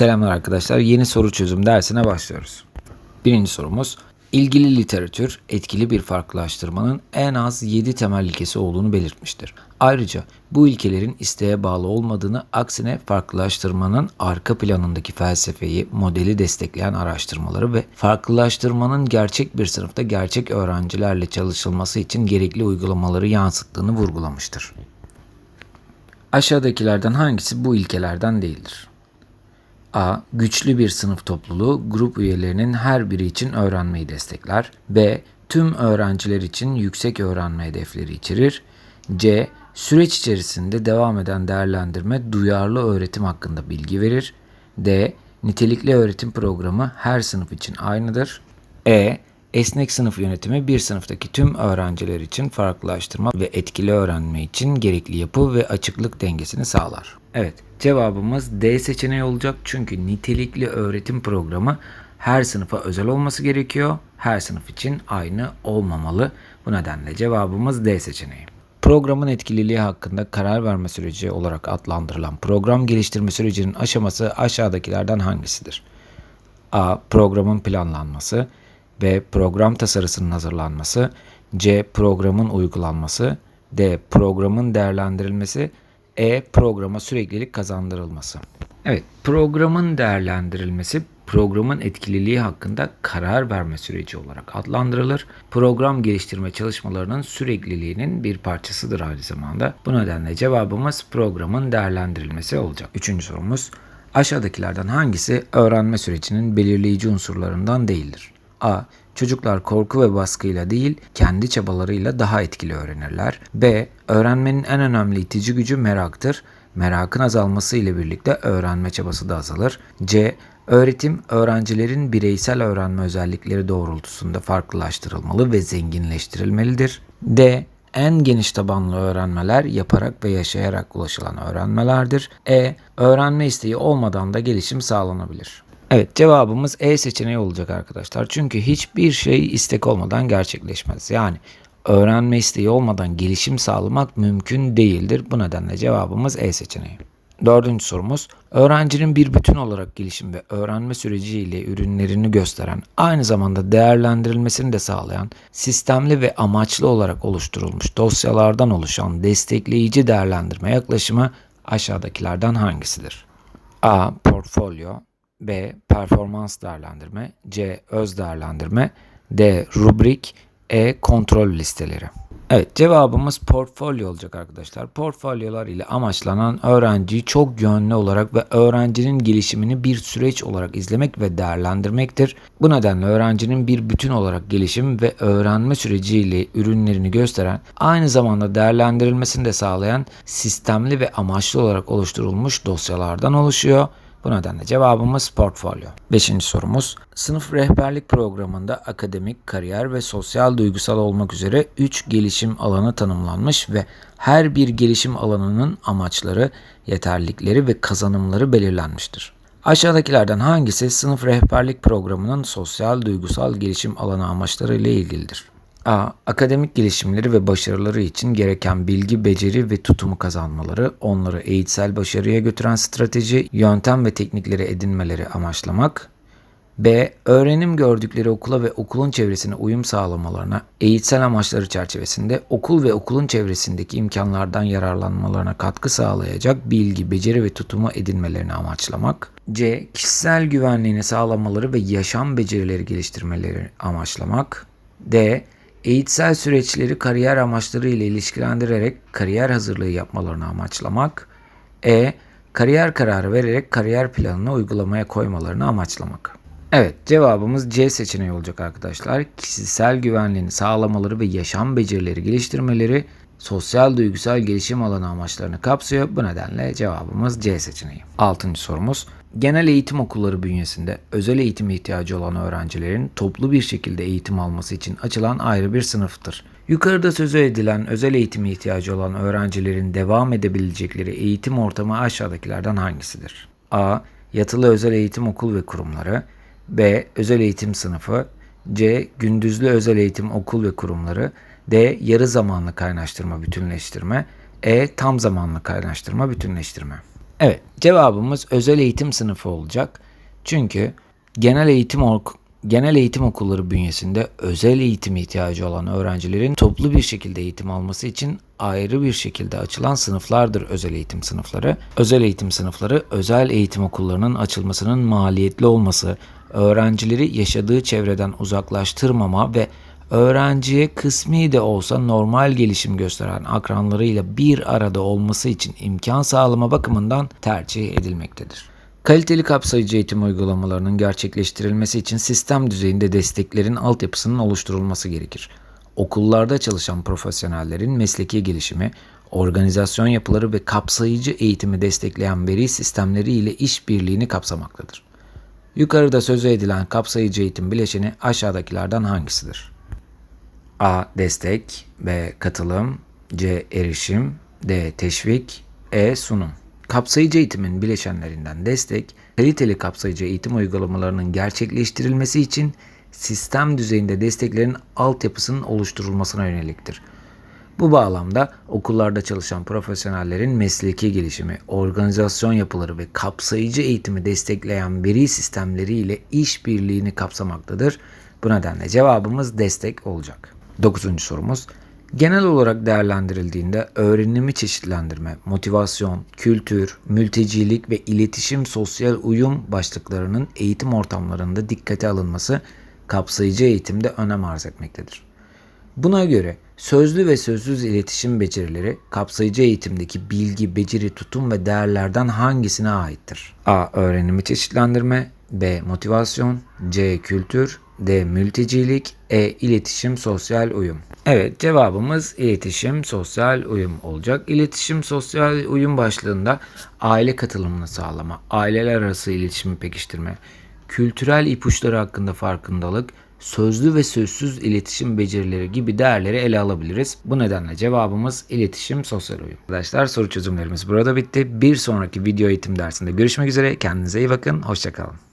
Selamlar arkadaşlar. Yeni soru çözüm dersine başlıyoruz. Birinci sorumuz. İlgili literatür etkili bir farklılaştırmanın en az 7 temel ilkesi olduğunu belirtmiştir. Ayrıca bu ilkelerin isteğe bağlı olmadığını aksine farklılaştırmanın arka planındaki felsefeyi, modeli destekleyen araştırmaları ve farklılaştırmanın gerçek bir sınıfta gerçek öğrencilerle çalışılması için gerekli uygulamaları yansıttığını vurgulamıştır. Aşağıdakilerden hangisi bu ilkelerden değildir? A. Güçlü bir sınıf topluluğu grup üyelerinin her biri için öğrenmeyi destekler. B. Tüm öğrenciler için yüksek öğrenme hedefleri içerir. C. Süreç içerisinde devam eden değerlendirme duyarlı öğretim hakkında bilgi verir. D. Nitelikli öğretim programı her sınıf için aynıdır. E. Esnek sınıf yönetimi bir sınıftaki tüm öğrenciler için farklılaştırma ve etkili öğrenme için gerekli yapı ve açıklık dengesini sağlar. Evet, cevabımız D seçeneği olacak çünkü nitelikli öğretim programı her sınıfa özel olması gerekiyor. Her sınıf için aynı olmamalı. Bu nedenle cevabımız D seçeneği. Programın etkililiği hakkında karar verme süreci olarak adlandırılan program geliştirme sürecinin aşaması aşağıdakilerden hangisidir? A. Programın planlanması B. Program tasarısının hazırlanması C. Programın uygulanması D. Programın değerlendirilmesi E. Programa süreklilik kazandırılması Evet, programın değerlendirilmesi programın etkililiği hakkında karar verme süreci olarak adlandırılır. Program geliştirme çalışmalarının sürekliliğinin bir parçasıdır aynı zamanda. Bu nedenle cevabımız programın değerlendirilmesi olacak. Üçüncü sorumuz, aşağıdakilerden hangisi öğrenme sürecinin belirleyici unsurlarından değildir? A. Çocuklar korku ve baskıyla değil, kendi çabalarıyla daha etkili öğrenirler. B. Öğrenmenin en önemli itici gücü meraktır. Merakın azalması ile birlikte öğrenme çabası da azalır. C. Öğretim, öğrencilerin bireysel öğrenme özellikleri doğrultusunda farklılaştırılmalı ve zenginleştirilmelidir. D. En geniş tabanlı öğrenmeler yaparak ve yaşayarak ulaşılan öğrenmelerdir. E. Öğrenme isteği olmadan da gelişim sağlanabilir. Evet cevabımız E seçeneği olacak arkadaşlar. Çünkü hiçbir şey istek olmadan gerçekleşmez. Yani öğrenme isteği olmadan gelişim sağlamak mümkün değildir. Bu nedenle cevabımız E seçeneği. Dördüncü sorumuz, öğrencinin bir bütün olarak gelişim ve öğrenme süreciyle ürünlerini gösteren, aynı zamanda değerlendirilmesini de sağlayan, sistemli ve amaçlı olarak oluşturulmuş dosyalardan oluşan destekleyici değerlendirme yaklaşımı aşağıdakilerden hangisidir? A. Portfolyo B. Performans değerlendirme C. Öz değerlendirme D. Rubrik E. Kontrol listeleri Evet cevabımız portfolyo olacak arkadaşlar. Portfolyolar ile amaçlanan öğrenciyi çok yönlü olarak ve öğrencinin gelişimini bir süreç olarak izlemek ve değerlendirmektir. Bu nedenle öğrencinin bir bütün olarak gelişim ve öğrenme süreciyle ürünlerini gösteren, aynı zamanda değerlendirilmesini de sağlayan sistemli ve amaçlı olarak oluşturulmuş dosyalardan oluşuyor. Bu nedenle cevabımız portfolyo. Beşinci sorumuz. Sınıf rehberlik programında akademik, kariyer ve sosyal duygusal olmak üzere 3 gelişim alanı tanımlanmış ve her bir gelişim alanının amaçları, yeterlilikleri ve kazanımları belirlenmiştir. Aşağıdakilerden hangisi sınıf rehberlik programının sosyal duygusal gelişim alanı amaçları ile ilgilidir? A. Akademik gelişimleri ve başarıları için gereken bilgi, beceri ve tutumu kazanmaları, onları eğitsel başarıya götüren strateji, yöntem ve teknikleri edinmeleri amaçlamak. B. Öğrenim gördükleri okula ve okulun çevresine uyum sağlamalarına, eğitsel amaçları çerçevesinde okul ve okulun çevresindeki imkanlardan yararlanmalarına katkı sağlayacak bilgi, beceri ve tutumu edinmelerini amaçlamak. C. Kişisel güvenliğini sağlamaları ve yaşam becerileri geliştirmeleri amaçlamak. D eğitsel süreçleri kariyer amaçları ile ilişkilendirerek kariyer hazırlığı yapmalarını amaçlamak. E. Kariyer kararı vererek kariyer planını uygulamaya koymalarını amaçlamak. Evet cevabımız C seçeneği olacak arkadaşlar. Kişisel güvenliğini sağlamaları ve yaşam becerileri geliştirmeleri sosyal duygusal gelişim alanı amaçlarını kapsıyor. Bu nedenle cevabımız C seçeneği. Altıncı sorumuz. Genel eğitim okulları bünyesinde özel eğitim ihtiyacı olan öğrencilerin toplu bir şekilde eğitim alması için açılan ayrı bir sınıftır. Yukarıda sözü edilen özel eğitim ihtiyacı olan öğrencilerin devam edebilecekleri eğitim ortamı aşağıdakilerden hangisidir? A. Yatılı özel eğitim okul ve kurumları B. Özel eğitim sınıfı C. Gündüzlü özel eğitim okul ve kurumları D. Yarı zamanlı kaynaştırma bütünleştirme E. Tam zamanlı kaynaştırma bütünleştirme Evet, cevabımız özel eğitim sınıfı olacak. Çünkü genel eğitim genel eğitim okulları bünyesinde özel eğitim ihtiyacı olan öğrencilerin toplu bir şekilde eğitim alması için ayrı bir şekilde açılan sınıflardır özel eğitim sınıfları. Özel eğitim sınıfları özel eğitim okullarının açılmasının maliyetli olması, öğrencileri yaşadığı çevreden uzaklaştırmama ve öğrenciye kısmi de olsa normal gelişim gösteren akranlarıyla bir arada olması için imkan sağlama bakımından tercih edilmektedir. Kaliteli kapsayıcı eğitim uygulamalarının gerçekleştirilmesi için sistem düzeyinde desteklerin altyapısının oluşturulması gerekir. Okullarda çalışan profesyonellerin mesleki gelişimi, organizasyon yapıları ve kapsayıcı eğitimi destekleyen veri sistemleri ile işbirliğini kapsamaktadır. Yukarıda sözü edilen kapsayıcı eğitim bileşeni aşağıdakilerden hangisidir? A. Destek B. Katılım C. Erişim D. Teşvik E. Sunum Kapsayıcı eğitimin bileşenlerinden destek, kaliteli kapsayıcı eğitim uygulamalarının gerçekleştirilmesi için sistem düzeyinde desteklerin altyapısının oluşturulmasına yöneliktir. Bu bağlamda okullarda çalışan profesyonellerin mesleki gelişimi, organizasyon yapıları ve kapsayıcı eğitimi destekleyen veri sistemleri ile işbirliğini kapsamaktadır. Bu nedenle cevabımız destek olacak. Dokuzuncu sorumuz. Genel olarak değerlendirildiğinde öğrenimi çeşitlendirme, motivasyon, kültür, mültecilik ve iletişim sosyal uyum başlıklarının eğitim ortamlarında dikkate alınması kapsayıcı eğitimde önem arz etmektedir. Buna göre sözlü ve sözsüz iletişim becerileri kapsayıcı eğitimdeki bilgi, beceri, tutum ve değerlerden hangisine aittir? A. Öğrenimi çeşitlendirme B. Motivasyon C. Kültür D. Mültecilik E. İletişim sosyal uyum Evet cevabımız iletişim sosyal uyum olacak. İletişim sosyal uyum başlığında aile katılımını sağlama, aileler arası iletişimi pekiştirme, kültürel ipuçları hakkında farkındalık, sözlü ve sözsüz iletişim becerileri gibi değerleri ele alabiliriz. Bu nedenle cevabımız iletişim sosyal uyum. Arkadaşlar soru çözümlerimiz burada bitti. Bir sonraki video eğitim dersinde görüşmek üzere. Kendinize iyi bakın. Hoşçakalın.